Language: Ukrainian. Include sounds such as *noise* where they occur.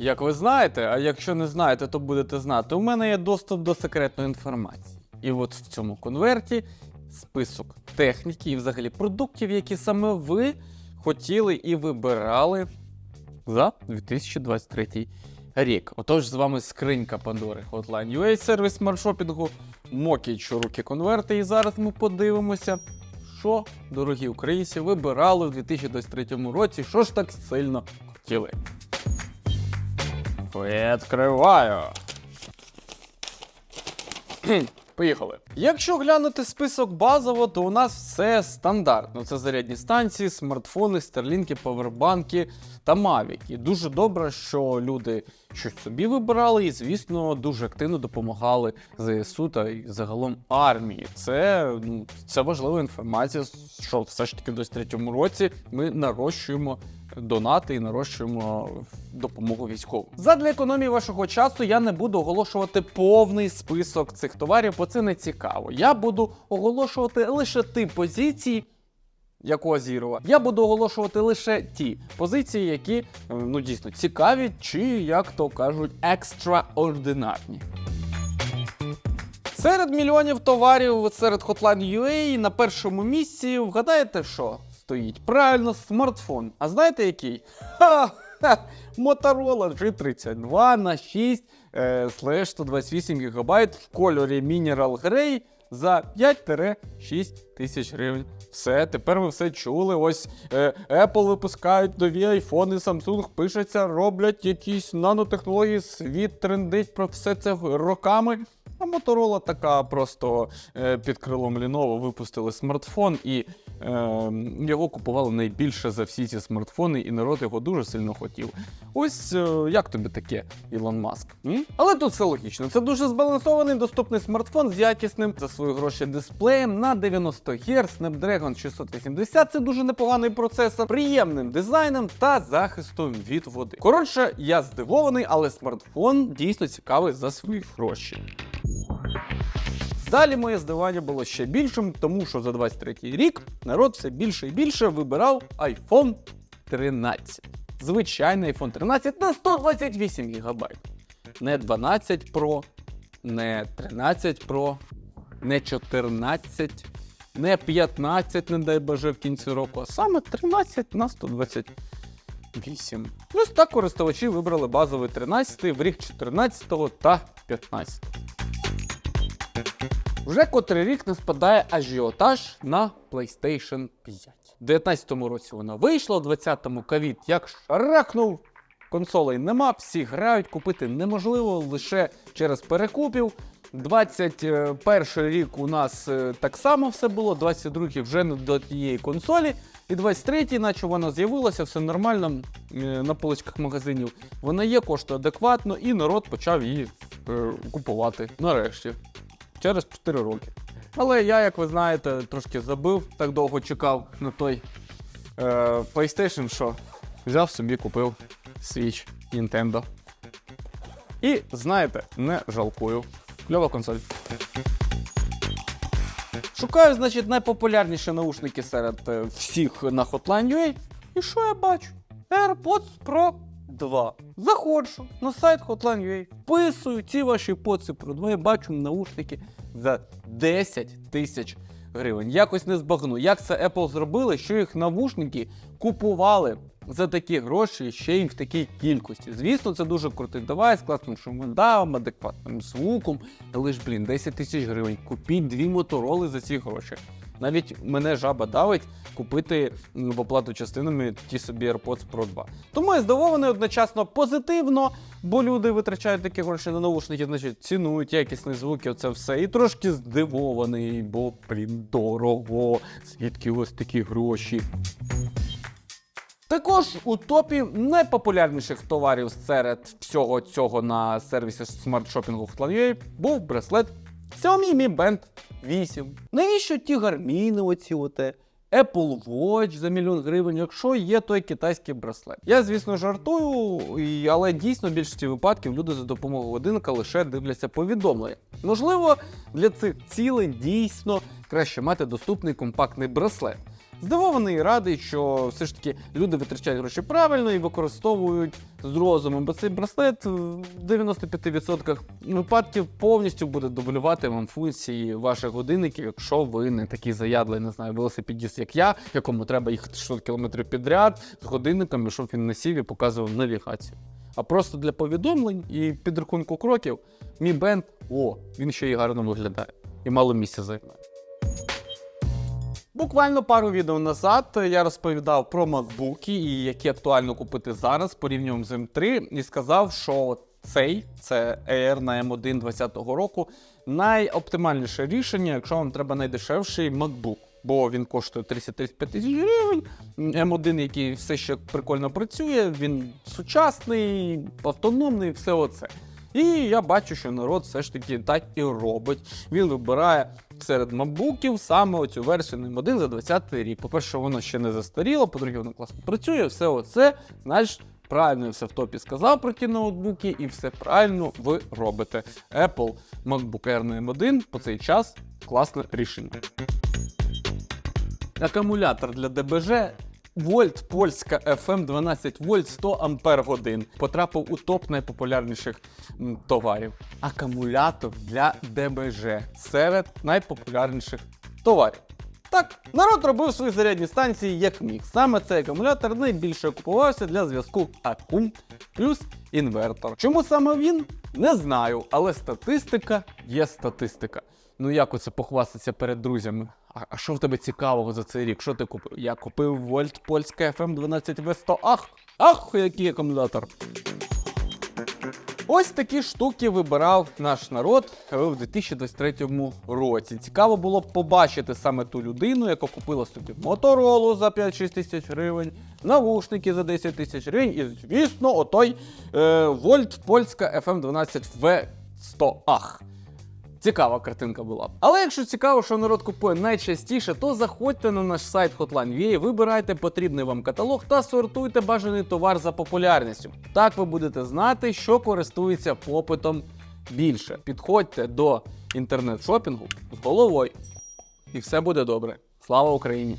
Як ви знаєте, а якщо не знаєте, то будете знати, у мене є доступ до секретної інформації. І от в цьому конверті список техніки і взагалі продуктів, які саме ви хотіли і вибирали за 2023 рік. Отож, з вами скринька Пандори Hotline UA, сервіс маршопінгу, Мокіч руки конверти. І зараз ми подивимося, що, дорогі українці, вибирали в 2023 році, що ж так сильно хотіли. Відкриваю. *clears throat* Поїхали. Якщо глянути список базово, то у нас все стандартно. Це зарядні станції, смартфони, старлінки, павербанки та мавіки. Дуже добре, що люди щось собі вибирали і, звісно, дуже активно допомагали ЗСУ та й загалом армії. Це, ну, це важлива інформація, що все ж таки в 23-му році ми нарощуємо донати і нарощуємо допомогу військовим. Задля економії вашого часу я не буду оголошувати повний список цих товарів, бо це не цікаво. Я буду оголошувати лише ті позиції. Якого Зірова. Я буду оголошувати лише ті позиції, які е, ну дійсно цікаві, чи, як то кажуть, екстраординарні. Серед мільйонів товарів серед Hotline UA на першому місці вгадаєте, що стоїть? Правильно, смартфон. А знаєте який? Ха-ха! Motorola G32 на 6 е, слеш 128 ГБ в кольорі Mineral Grey за 5-6 тисяч гривень. Все, тепер ви все чули. Ось е, Apple випускають нові айфони, Samsung пишеться, роблять якісь нанотехнології, світ трендить про все це роками. А Motorola така просто е, під крилом Lenovo випустили смартфон, і його купували найбільше за всі ці смартфони, і народ його дуже сильно хотів. Ось е, як тобі таке, Ілон Маск? М? Але тут все логічно. Це дуже збалансований доступний смартфон з якісним за свої гроші дисплеєм на 90 Гц, Snapdragon 680 це дуже непоганий процесор, приємним дизайном та захистом від води. Коротше, я здивований, але смартфон дійсно цікавий за свої гроші. Далі моє здивування було ще більшим, тому що за 23 рік народ все більше і більше вибирав iPhone 13. Звичайний iPhone 13 на 128 ГБ. Не 12 Pro, не 13 Pro, не 14, не 15, не дай Боже, в кінці року, а саме 13 на 128. Ось так користувачі вибрали базовий 13 в рік 14 та 15. Вже котрий рік не спадає ажіотаж на PlayStation 5. У 19-му році вона вийшла, у 20-му ковід як шарахнув. Консолей нема, всі грають, купити неможливо лише через перекупів. 21 рік у нас е, так само все було, 22-й вже не до тієї консолі. І 23-й, наче вона з'явилася, все нормально е, на поличках магазинів. Вона є, коштує адекватно, і народ почав її е, купувати нарешті через 4 роки. Але я, як ви знаєте, трошки забив, так довго чекав на той е, PlayStation, що взяв собі, купив Switch Nintendo. І знаєте, не жалкую. Кльова консоль. Шукаю, значить, найпопулярніші наушники серед е, всіх на Hotline. І що я бачу? AirPods Pro 2. Заходжу на сайт Hotline UA, вписую ці ваші 2 і бачу наушники за 10 тисяч гривень. Якось не збагну, як це Apple зробили, що їх навушники купували за такі гроші ще й в такій кількості. Звісно, це дуже крутий девайс, класним шумодавом, адекватним звуком. Але ж, блін, 10 тисяч гривень. Купіть дві мотороли за ці гроші. Навіть мене жаба давить купити в оплату частинами ті собі AirPods Pro 2. Тому я здивований одночасно позитивно, бо люди витрачають такі гроші на наушники, значить цінують якісні звуки, оце все. І трошки здивований, бо блін, дорого. Звідки ось такі гроші? Також у топі найпопулярніших товарів серед всього цього на сервісі смарт-шопінгу Hotline.ua був браслет Xiaomi Mi Band 8. Навіщо ті гарміни оці оте? Apple Watch за мільйон гривень, якщо є той китайський браслет. Я, звісно, жартую, але дійсно в більшості випадків люди за допомогою годинника лише дивляться повідомлення. Можливо, для цих цілей дійсно краще мати доступний компактний браслет. Здивований і радий, що все ж таки люди витрачають гроші правильно і використовують з розумом, бо цей браслет в 95% випадків повністю буде дублювати вам функції ваших годинників, якщо ви не такий заядлий, не знаю, велосипедіст, як я, якому треба їхати 600 км підряд з годинниками, щоб він не сів і показував навігацію. А просто для повідомлень і підрахунку кроків мій бенд, о, він ще й гарно виглядає і мало місця займає. Буквально пару відео назад я розповідав про MacBook і які актуально купити зараз порівнював з M3 і сказав, що цей це Air на M1 2020 року найоптимальніше рішення, якщо вам треба найдешевший MacBook. Бо він коштує 35 тисяч гривень. M1, який все ще прикольно працює, він сучасний, автономний, все оце. І я бачу, що народ все ж таки так і робить. Він вибирає серед макбуків саме оцю версію M1 за 20-й рік. По-перше, воно ще не застаріло, по-друге, воно класно працює, все оце, знаєш, правильно все в топі сказав про ті ноутбуки, і все правильно ви робите. Apple MacBook Air на M1 по цей час класне рішення. Акумулятор для ДБЖ Вольт польська FM 12 вольт 100 ампер годин потрапив у топ найпопулярніших товарів. Акумулятор для ДБЖ серед найпопулярніших товарів. Так, народ робив свої зарядні станції як міг. Саме цей акумулятор найбільше купувався для зв'язку Акум плюс інвертор. Чому саме він? Не знаю, але статистика є статистика. Ну як оце похвастатися перед друзями? А, що в тебе цікавого за цей рік? Що ти купив? Я купив Вольт польська FM 12 v 100 Ах! Ах, який акумулятор! Ось такі штуки вибирав наш народ в 2023 році. Цікаво було б побачити саме ту людину, яка купила собі моторолу за 5-6 тисяч гривень, навушники за 10 тисяч гривень, і, звісно, отой е, Вольт польська FM 12 v 100 Ах. Цікава картинка була. Але якщо цікаво, що народ купує найчастіше, то заходьте на наш сайт Hotline.ua, вибирайте потрібний вам каталог та сортуйте бажаний товар за популярністю. Так ви будете знати, що користується попитом більше. Підходьте до інтернет-шопінгу з головою, і все буде добре. Слава Україні!